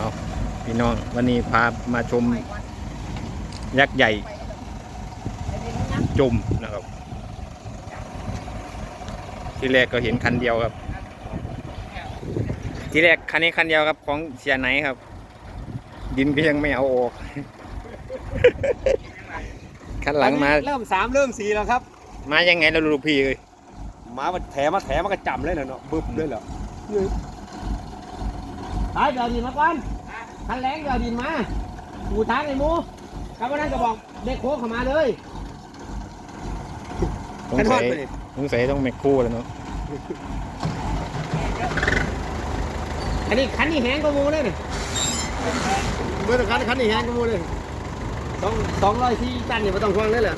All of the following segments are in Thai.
เอาพี่น้องวันนี้พามาชมยักษ์ใหญ่จมนะครับ ที่แรกก็เห็นคันเดียวครับ ที่แรกคันนี้คันเดียวครับของเสียไหนครับ ดินก็ยังไม่เอาออกคันหลังมาเริ่มสามเริ่มสี่แล้วครับ มายังไงเราลูกพี่เลยมามันแถมาแถมันก็จำเลยเหรอเนาะบึ้มเลยเหรอนี่ ตายเดี๋ยวดินมาก่อนคันแรงเดี๋ยวดินมาหมูทางไอ้หมูกับวันนั้นก็บอกเด็กโค้งเข้ามาเลยสงสัยสงสัยต้องแมคคู่แล้วเนาะอันนี้คันนี้แห้งกว่าหมูเลยนี่เมื่อคันคันนี้แห้งกว่าหมูเลยสองสองร้อยสี่ตันนี่ไม่ต้องห่วงเลยเหรอ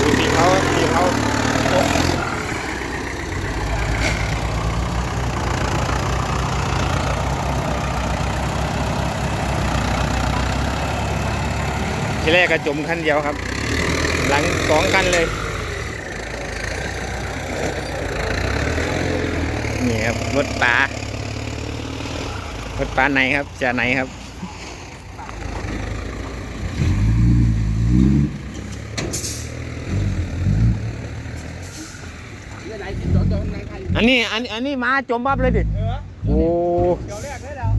ดูที่เขาที่เขาที่ แรกก็จมคันเดียวครับ หลังสองคันเลย นี่ครับรถปลารถปลาไหนครับจะไหนครับอันนี้อันอันนี้มาจมบับเลยดิเออโอ้เดี๋ยวแรกเลยแล้ว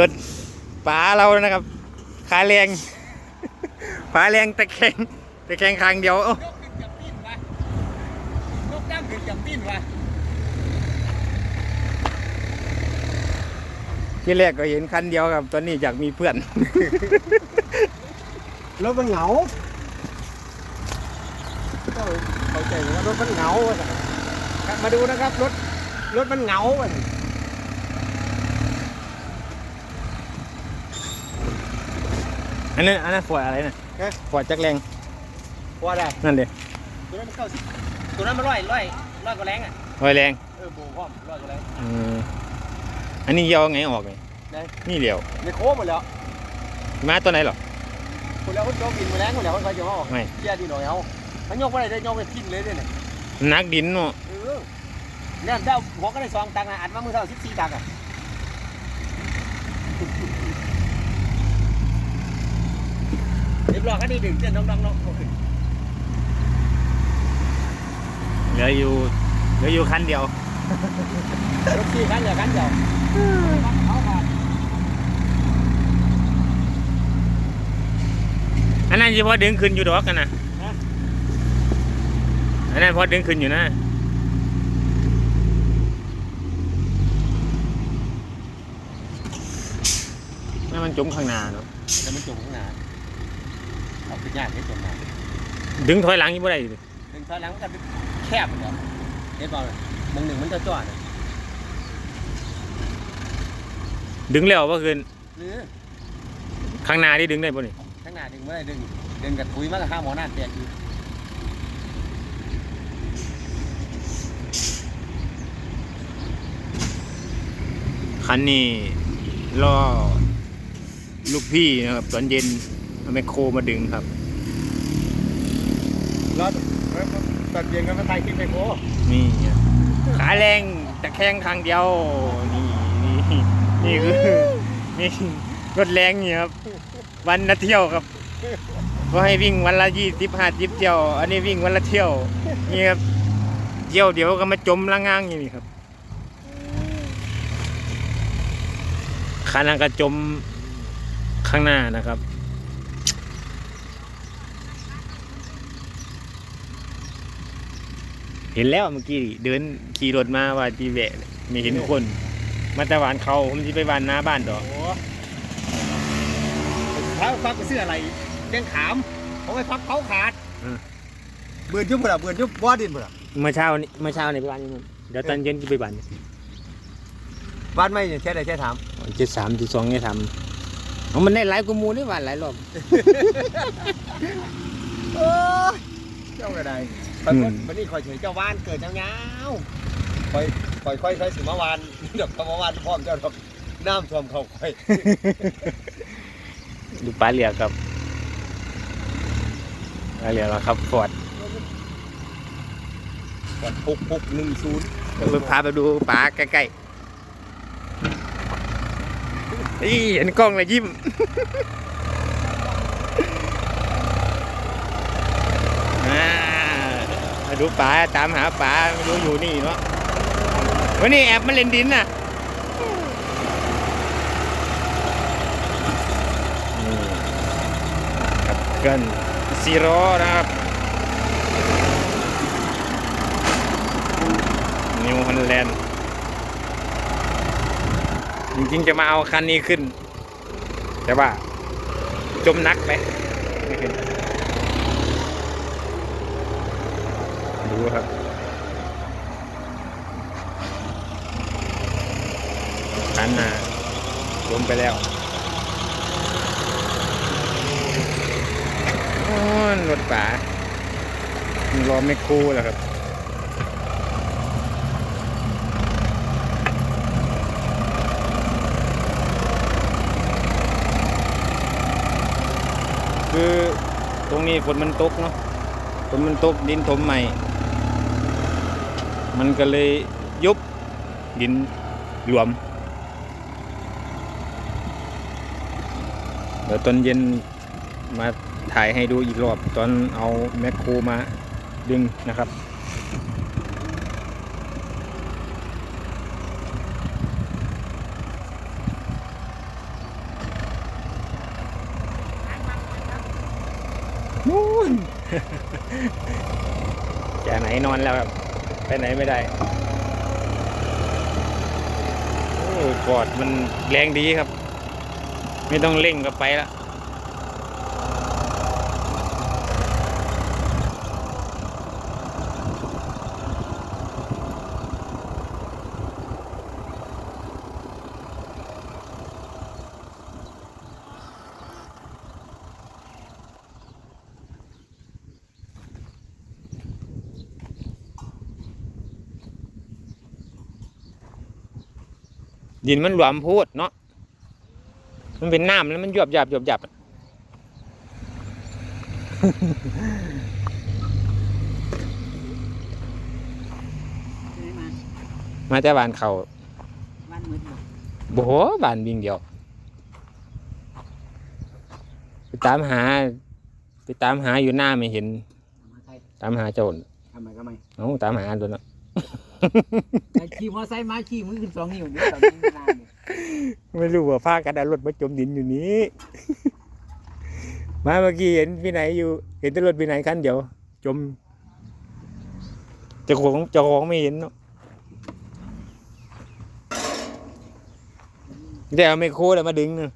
รถ ป๋าเรานะครับขาแรงป๋าแรงตะแคงตะแคงคางเดียวเอ้ายกขึ้นจากปิ้นวะยกตั้งขึ้นจากปิ้นวะที่แรกก็เห็นคันเดียวครับตอนนี้อยากมีเพื่อน รถมันเหงาก็เข้าใจว่ารถมันเหงาว่ะครับมาดูนะครับรถรถมันเหงาว่ะ อันนั้นอันนั้นฟอร์ดอะไรนะฟอร์ดจักรแรงว่าได้นั่นเดียตัวนั้นมันเข้าสิตัวนั้นมันร้อยร้อยร้อยกว่าแรงอะรอยแรงเออโบพร้อมร้อยกว่าแรง อืมอันนี้ยาวไงออกไงไหนนี่เหลียวในโค้งหมดแล้วมาตัวไหนหรอ คนแล้วคนโจกินมาแรงหมดแล้วคนใครจะมาออกไม่ เกียร์ดีหน่อยเอามันยกไปได้ยกไปทิ้งเลยเนี่ยนักดินเนาะเออเนี่ยเจ้าหัวก็ได้สองตังค์อะอัดมามือเท่าสิบสี่ตังค์อะ เรียบร้อยก็ดีดึงเส้นน้องๆน้องขึ้นเหลืออยู่เหลืออยู่คันเดียวรถขี่คันเดียวคันเดียวเขาขาดอันนั้นเฉพาะดึงขึ้นอยู่ดอกกันนะอันนั้นพอดึงขึ้นอยู่นะนั่นมันจมข้างหน้าเนาะแต่มันจมข้างหน้า เอาไปยากให้จมหน้าดึงถอยหลังยังไม่ได้อยู่เลยหนึ่งถอยหลังมันจะแคบเหมือนเดิมเห็นเปล่าเลยมองหนึ่งมันจะจ่อๆนะดึงแล้วว่าคืนหรือข้างหน้าที่ดึงได้ป่ะนี่ข้างหน้าดึงไม่ได้ดึงดึงกับคุยมากกับห้าหมอหน้าแตกอยู่คันนี้ล่อลูกพี่นะครับตอนเย็น เอาแมคโครมาดึงครับรอดตอนเย็นก็มาถ่ายคลิปไปโค้นี่ครับขาแรงแต่แข้งข้างเดียว นี่นี่นี่คือนี่รถแรงนี่ครับ วันละเที่ยวครับก็ให้วิ่งวันละยี่สิบห้าสิบเที่ยว อันนี้วิ่งวันละเที่ยวนี่ครับเที่ยวเดี๋ยวก็มาจมละง้างอย่างนี้ครับคันนั้นก็จมข้างหน้านะครับ เห็นแล้วเมื่อกี้เดินขี่รถมาว่าจีแวะไม่เห็นคน มาแต่หวานเขาผมจะไปหวานหน้าบ้านดอกโอ้ถ้าฟักไปซื้ออะไรเลี้ยงขามเขาไปฟักเขาขาดเบื่อยุบหมดอะเบื่อยุบว่าดินหมดอะเมื่อเช้านี้เมื่อเช้าในไปบ้านนี่มันเดี๋ยวตอนเย็นจะไปบ้านบ้านไม่เนี่ยแค่ใดแค่ถามเจ็ดสามจุดสองเนี่ยทำเอามันได้หลายกว่าหมูนี่หวานหลายรอบโอ้ย เจ้าก็ได้อืมวันนี้คอยเฉยเจ้าบ้านเกิดยาวค่อยค่อยค่อยค่อยสิมาวานเดี๋ยวมาวานพร้อมเจ้าดอกน้ำท่วมเขาค่อยดูปลาเหลียกครับปลาเหลียกแล้วครับฟอร์ดกดปุกปุกหนึ่งศูนย์เดี๋ยวพาไปดูปลาใกล้ๆนี่เห็นกล้องเลยยิ้ม อ่า มาดูปลาตามหาปลาไม่รู้อยู่นี่เนาะวันนี้แอบมาเล่นดินน่ะกับกินซีโร่นะครับนิวฮอลแลนด์จริงๆจะมาเอาคันนี้ขึ้น แต่ว่าจมนักไปไม่ขึ้น ดูครับคันน่ะจมไปแล้วโอ้รถป่ารอไม่คู่แล้วครับคือตรงนี้ฝนมันตกเนาะฝนมันตกดินถมใหม่ มันก็เลยยุบดินรวม เดี๋ยวตอนเย็นมาถ่ายให้ดูอีกรอบ ตอนเอาแมคโครมาดึงนะครับนู่นจะไหนนอนแล้วครับ ไปไหนไม่ได้โอ้กอดมันแรงดีครับ ไม่ต้องเร่งก็ไปละ ดินมันหลวมพูดเนาะมันเป็นน้ำแล้วมันหยบหยับหยบหยับอะไม่มามาแต่บ้านเขาบ้านมืดอยู่โบโหบ้านวิ่งเดียว ไปตามหา ไปตามหาอยู่หน้าไม่เห็นมาใครตามหาโจรทำไมก็ไม่ เอ้าตามหาตัวเนาะ แต่ขี่มอไซค์มาขี่มือขึ้นสองนิ้วนี่ตอนนี้นานเนี่ยไม่รู้ว่าพากันเอารถมาจมดินอยู่นี้ มาเมื่อกี้เห็นพี่ไหนอยู่ เห็นแต่รถพี่ไหนคันเดียว จมเจ้าของเจ้าของไม่เห็นเนาะแต่เอาไม่โคแล้วมาดึงเนาะ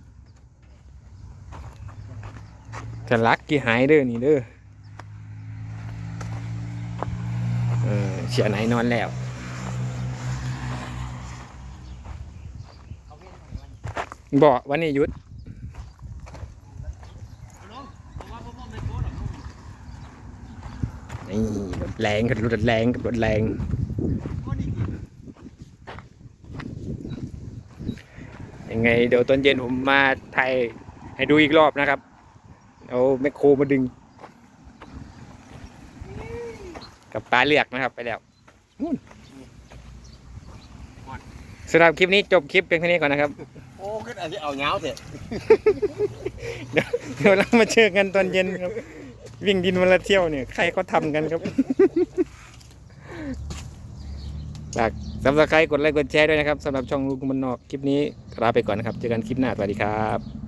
กันลักกี่หายเด้อนี่เด้อเออเสียไหนนอนแล้วบอกวันนี้หยุดนี่รถแรงกับรถแรงกับรถแรง ยังไงเดี๋ยวตอนเย็นผมมาถ่ายให้ดูอีกรอบนะครับ เอาแมคโครมาดึง กับปลาเลือกนะครับไปแล้ว สำหรับคลิปนี้จบคลิปเพียงเท่านี้ก่อนนะครับ โอ้ขึ้นอาจจะเอาเงาเถอะเดี๋ยวเรามาเจอกันตอนเย็นครับ วิ่งดินวันละเที่ยวเนี่ยใครก็ทำกันครับฝากซับสไครต์กดไลค์กดแชร์ด้วยนะครับสำหรับช่องลูกมันนอกคลิปนี้ลาไปก่อนนะครับ เจอกันคลิปหน้าสวัสดีครับ